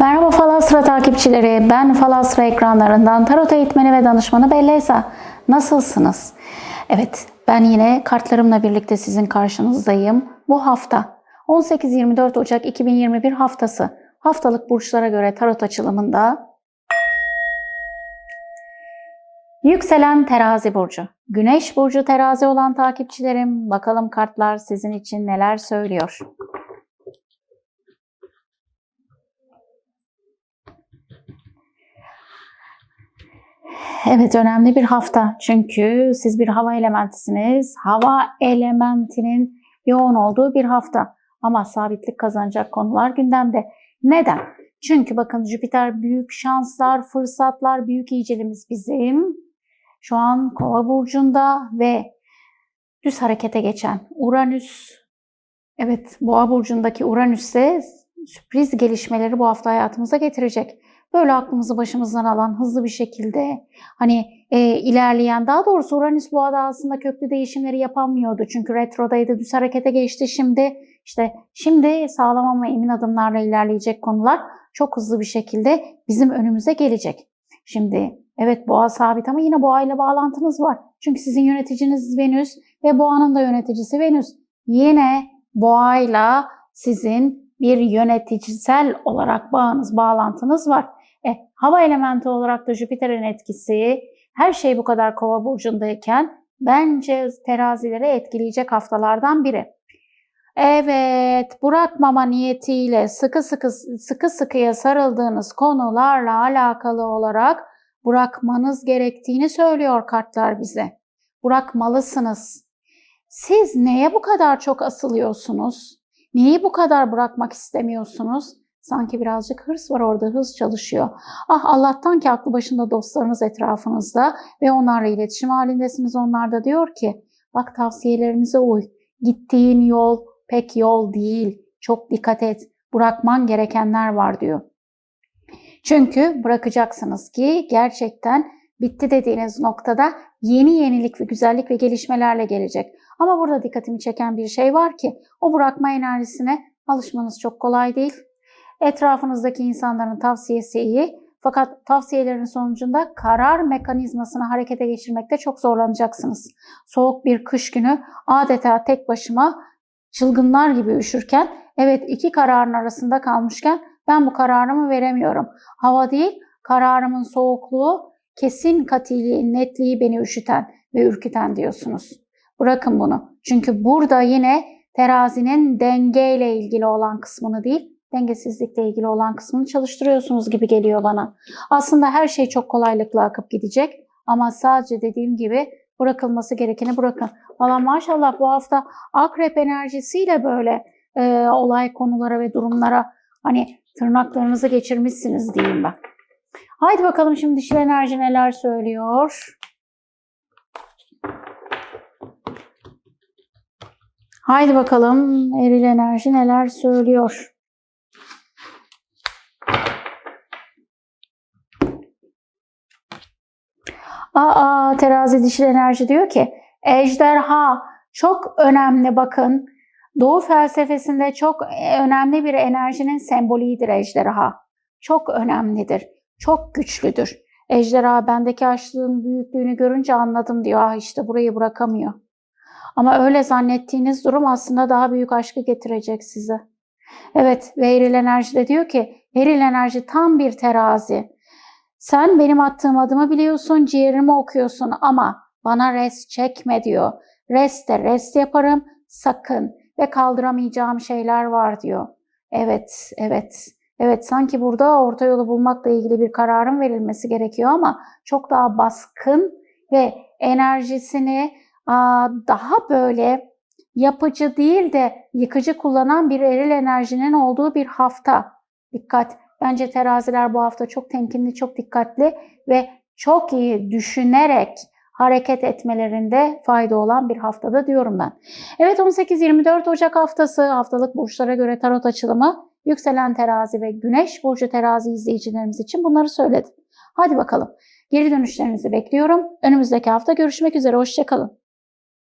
Merhaba Falastra takipçileri. Ben Falastra ekranlarından tarot eğitmeni ve danışmanı Belleysa. Nasılsınız? Evet, ben yine kartlarımla birlikte sizin karşınızdayım. Bu hafta 18-24 Ocak 2021 haftası haftalık burçlara göre tarot açılımında Yükselen terazi burcu. Güneş burcu terazi olan takipçilerim bakalım kartlar sizin için neler söylüyor. Evet önemli bir hafta çünkü siz bir hava elementisiniz. Hava elementinin yoğun olduğu bir hafta ama sabitlik kazanacak konular gündemde. Neden? Çünkü bakın Jüpiter büyük şanslar, fırsatlar, büyük icelimiz bizim. Şu an Kova burcunda ve düz harekete geçen Uranüs Evet, Boğa burcundaki Uranüs ise sürpriz gelişmeleri bu hafta hayatımıza getirecek böyle aklımızı başımızdan alan hızlı bir şekilde hani e, ilerleyen daha doğrusu Uranüs bu ada aslında köklü değişimleri yapamıyordu. Çünkü retrodaydı düz harekete geçti şimdi işte şimdi sağlam ama emin adımlarla ilerleyecek konular çok hızlı bir şekilde bizim önümüze gelecek. Şimdi evet boğa sabit ama yine boğa ile bağlantınız var. Çünkü sizin yöneticiniz Venüs ve boğanın da yöneticisi Venüs. Yine boğayla sizin bir yöneticisel olarak bağınız, bağlantınız var. E, hava elementi olarak da Jüpiter'in etkisi her şey bu kadar kova burcundayken bence terazilere etkileyecek haftalardan biri. Evet, bırakmama niyetiyle sıkı sıkı sıkı sıkıya sarıldığınız konularla alakalı olarak bırakmanız gerektiğini söylüyor kartlar bize. Bırakmalısınız. Siz neye bu kadar çok asılıyorsunuz? Neyi bu kadar bırakmak istemiyorsunuz? Sanki birazcık hırs var orada, hız çalışıyor. Ah Allah'tan ki aklı başında dostlarınız etrafınızda ve onlarla iletişim halindesiniz. Onlar da diyor ki bak tavsiyelerimize uy. Gittiğin yol pek yol değil. Çok dikkat et. Bırakman gerekenler var diyor. Çünkü bırakacaksınız ki gerçekten bitti dediğiniz noktada yeni yenilik ve güzellik ve gelişmelerle gelecek. Ama burada dikkatimi çeken bir şey var ki o bırakma enerjisine alışmanız çok kolay değil. Etrafınızdaki insanların tavsiyesi iyi fakat tavsiyelerin sonucunda karar mekanizmasını harekete geçirmekte çok zorlanacaksınız. Soğuk bir kış günü adeta tek başıma çılgınlar gibi üşürken evet iki kararın arasında kalmışken ben bu kararımı veremiyorum. Hava değil kararımın soğukluğu kesin katiliği, netliği beni üşüten ve ürküten diyorsunuz. Bırakın bunu. Çünkü burada yine terazinin dengeyle ilgili olan kısmını değil, dengesizlikle ilgili olan kısmını çalıştırıyorsunuz gibi geliyor bana. Aslında her şey çok kolaylıkla akıp gidecek ama sadece dediğim gibi bırakılması gerekeni bırakın. Valla maşallah bu hafta akrep enerjisiyle böyle e, olay konulara ve durumlara hani tırnaklarınızı geçirmişsiniz diyeyim ben. Haydi bakalım şimdi dişil enerji neler söylüyor. Haydi bakalım eril enerji neler söylüyor. Aa terazi dişil enerji diyor ki ejderha çok önemli bakın. Doğu felsefesinde çok önemli bir enerjinin sembolüdür ejderha. Çok önemlidir. Çok güçlüdür. Ejderha bendeki açlığın büyüklüğünü görünce anladım diyor. Ah işte burayı bırakamıyor. Ama öyle zannettiğiniz durum aslında daha büyük aşkı getirecek size. Evet ve eril enerji de diyor ki eril enerji tam bir terazi. Sen benim attığım adımı biliyorsun, ciğerimi okuyorsun ama bana rest çekme diyor. Rest de rest yaparım sakın ve kaldıramayacağım şeyler var diyor. Evet, evet. Evet sanki burada orta yolu bulmakla ilgili bir kararın verilmesi gerekiyor ama çok daha baskın ve enerjisini daha böyle yapıcı değil de yıkıcı kullanan bir eril enerjinin olduğu bir hafta. Dikkat. Bence teraziler bu hafta çok temkinli, çok dikkatli ve çok iyi düşünerek hareket etmelerinde fayda olan bir haftada diyorum ben. Evet 18-24 Ocak haftası haftalık burçlara göre tarot açılımı yükselen terazi ve güneş burcu terazi izleyicilerimiz için bunları söyledim. Hadi bakalım. Geri dönüşlerinizi bekliyorum. Önümüzdeki hafta görüşmek üzere. Hoşçakalın.